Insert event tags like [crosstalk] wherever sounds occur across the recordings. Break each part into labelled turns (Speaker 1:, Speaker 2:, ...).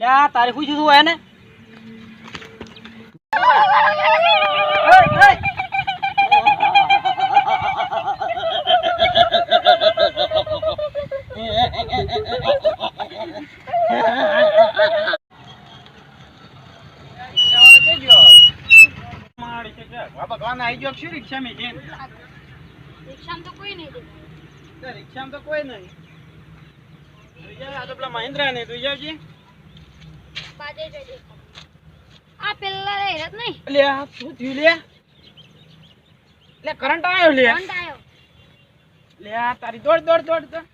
Speaker 1: બેનાનો તારે શું થયું હોય ને
Speaker 2: ભગવાન આવી ગયો શું રિક્ષા મેં
Speaker 3: રિક્ષામાં તો કોઈ નહીં.
Speaker 2: રિક્ષામાં તો કોઈ નહીં તું આ તો પેલા મહિન્દ્રા નહીં તું જાવજી.
Speaker 3: આ પેલા હેરત નહીં.
Speaker 2: લે આ શું થયું લે? લે કરંટ આવ્યો લે.
Speaker 3: કરંટ આવ્યો
Speaker 2: લે આ તારી દોડ દોડ દોડ દોડ.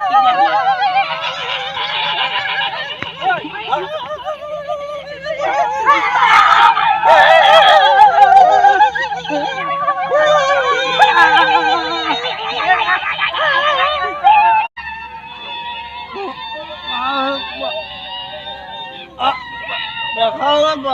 Speaker 2: [laughs] [laughs] [laughs]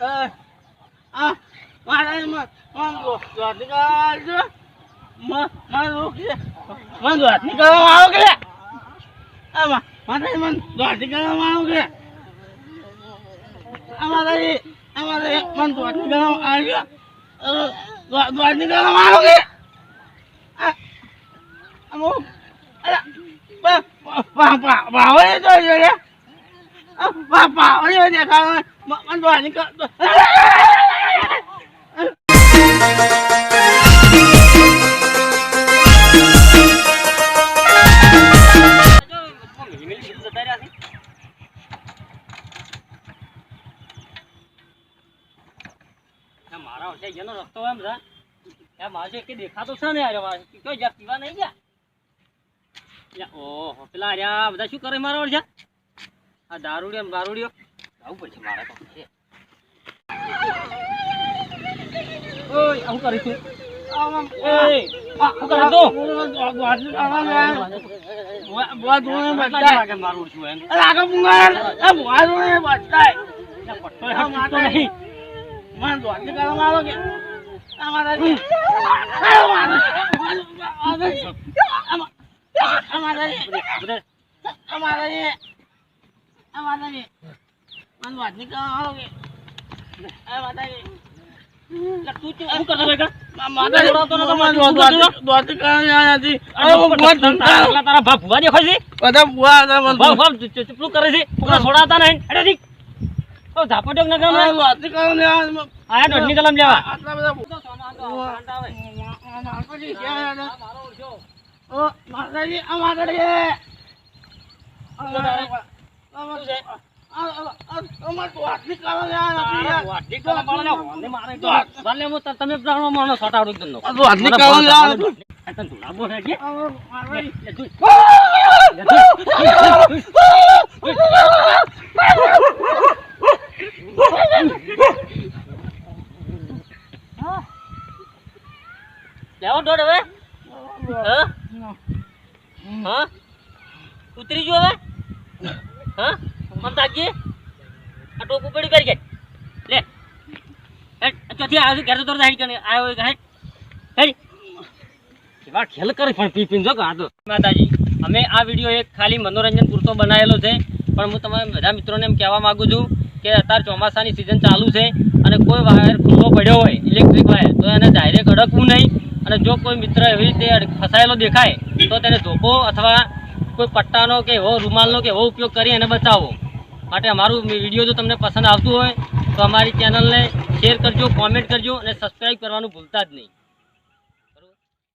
Speaker 2: જય જય જય આવો કે આમાં માતાજી મન દોસ્ત નીકળવામાં આવો કે આ માતાજી આ માતાજી મન દોસ્ત નીકળવામાં આવ્યો દોસ્ત નીકળવામાં આવો કે આ અમુક અલા બા બા બા બા હોય તો બા બા હોય દેખાવ મન દોસ્ત નીકળ
Speaker 1: મારા ઓછા જેનો રસ્તો એમ છે મારે કે દેખાતો છે ને યાર મારે જ્યાં પીવા નહીં ગયા ઓહો, પેલા રહ્યા બધા શું કરે મારા વર્ષે આ દારૂડિયો ને બારૂડિયો આવું પડશે મારે તો. ઓય આવું કરે છે આ કરે તું? મારું એમ પટ્ટોય હાથ તૂટતો નહીં. બધા લા, તું શું- શું કરતો હતો એકલા? દોડાવતો માતાજી મારે શું કરતો હતો? એકલા તારા બાપ ભૂવા દેખાય છે? ભાવ ભાવ ચૂપ- ચૂપ- ચૂપલું કરે છે. છોડાવતા નહીં. ઠીક ઓ ઝાપટોક ના કામ કલમ વાળા ને હું નો.
Speaker 2: વાઢી
Speaker 1: મને
Speaker 2: કલમ
Speaker 1: ભાવ
Speaker 2: લેવા.
Speaker 1: ભાવ નથી. આ માતાજી આ છે લેવો દોડ હવે હા ઉતરી ગયો હવે? હા? કરી ગયા લે. ખેલ કરે માતાજી, અમે આ વીડિયો એક ખાલી મનોરંજન પૂરતો બનાવેલો છે, પણ હું તમારા બધા મિત્રોને એમ કહેવા માંગુ છું કે અત્યારે ચોમાસાની સિઝન ચાલુ છે અને કોઈ વાયર ખુલ્લો પડ્યો હોય ઇલેક્ટ્રિક વાયર, તો એને ડાયરેક્ટ અડકવું નહીં. અને જો કોઈ મિત્ર એવી રીતે ફસાયેલો દેખાય, તો તેને ધોકો અથવા કોઈ પટ્ટાનો કે એવો રૂમાલનો કે એવો ઉપયોગ કરી અને બચાવો માટે અમારું વીડિયો જો તમને પસંદ આવતું હોય તો અમારી ચેનલને શેર કરજો કોમેન્ટ કરજો અને સબસ્ક્રાઈબ કરવાનું ભૂલતા જ નહીં.